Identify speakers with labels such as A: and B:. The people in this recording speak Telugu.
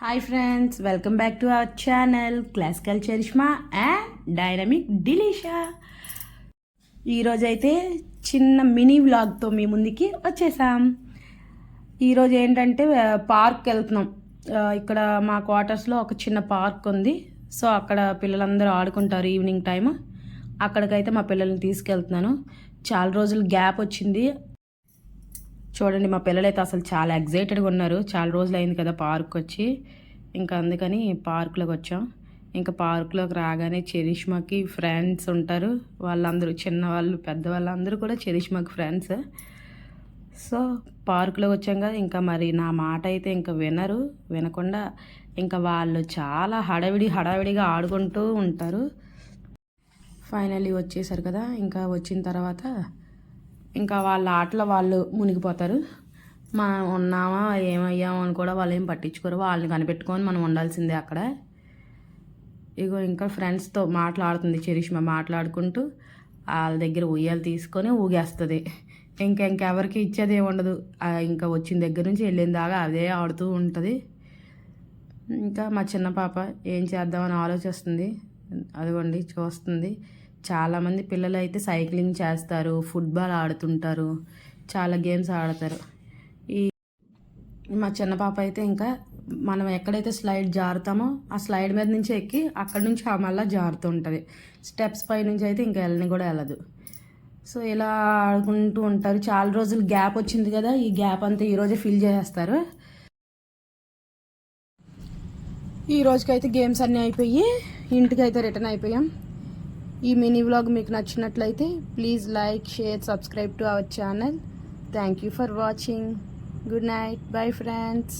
A: Hi friends welcome back to our channel classical charisma and dynamic డిలీషా ఈరోజైతే చిన్న మినీ వ్లాగ్తో మీ ముందుకి వచ్చేసాం. ఈరోజు ఏంటంటే పార్క్ వెళ్తున్నాం ఇక్కడ మా క్వార్టర్స్లో ఒక చిన్న పార్క్ ఉంది. సో అక్కడ పిల్లలందరూ ఆడుకుంటారు ఈవినింగ్ టైం అక్కడికైతే మా పిల్లల్ని తీసుకెళ్తున్నాను. చాలా రోజులు గ్యాప్ వచ్చింది. చూడండి మా పిల్లలైతే అసలు చాలా ఎగ్జైటెడ్గా ఉన్నారు. చాలా రోజులు అయింది కదా పార్క్ వచ్చి. ఇంకా అందుకని పార్క్లోకి వచ్చాం. ఇంకా పార్క్లోకి రాగానే చెరిష్మాకి ఫ్రెండ్స్ ఉంటారు. వాళ్ళందరూ చిన్నవాళ్ళు పెద్దవాళ్ళు అందరూ కూడా చెరిష్మాకి ఫ్రెండ్స్ సో పార్కులోకి వచ్చాం కదా. ఇంకా మరి నా మాట అయితే ఇంకా వినరు వినకుండా ఇంకా వాళ్ళు చాలా హడావిడి హడావిడిగా ఆడుకుంటూ ఉంటారు. ఫైనల్లీ వచ్చేసారు కదా. ఇంకా వచ్చిన తర్వాత ఇంకా వాళ్ళ ఆటలో వాళ్ళు మునిగిపోతారు. మనం ఉన్నామా ఏమయ్యామో అని కూడా వాళ్ళు ఏం పట్టించుకోరు. వాళ్ళని కనిపెట్టుకొని మనం ఉండాల్సిందే అక్కడ. ఇగో ఇంకా ఫ్రెండ్స్తో మాట్లాడుతుంది చరిష్మా మాట్లాడుకుంటూ. వాళ్ళ దగ్గర ఉయ్యాలు తీసుకొని ఊగేస్తుంది. ఇంకా ఇంకెవరికి ఇచ్చేది ఉండదు. ఇంకా వచ్చిన దగ్గర నుంచి వెళ్ళిన దాకా అదే ఆడుతూ ఉంటుంది. ఇంకా మా చిన్న పాప ఏం చేద్దామని ఆలోచిస్తుంది. అదిగోండి చూస్తుంది. చాలామంది పిల్లలు అయితే సైక్లింగ్ చేస్తారు ఫుట్బాల్ ఆడుతుంటారు చాలా గేమ్స్ ఆడతారు. ఈ మా చిన్న పాప అయితే ఇంకా మనం ఎక్కడైతే స్లైడ్ జారుతామో ఆ స్లైడ్ మీద నుంచి ఎక్కి అక్కడ నుంచి ఆ మళ్ళీ జారుతూ ఉంటుంది. స్టెప్స్ పై నుంచి అయితే ఇంకా వెళ్ళని కూడా వెళ్ళదు సో ఇలా ఆడుకుంటూ ఉంటారు. చాలా రోజులు గ్యాప్ వచ్చింది కదా ఈ గ్యాప్ అంతా ఈరోజే ఫిల్ చేసేస్తారు. ఈ రోజుకైతే గేమ్స్ అన్నీ అయిపోయి ఇంటికి అయితే రిటర్న్ అయిపోయాం. ఈ మినీ వ్లాగ్ మీకు నచ్చినట్లయితే please like share subscribe to our channel. Thank you for watching good night bye friends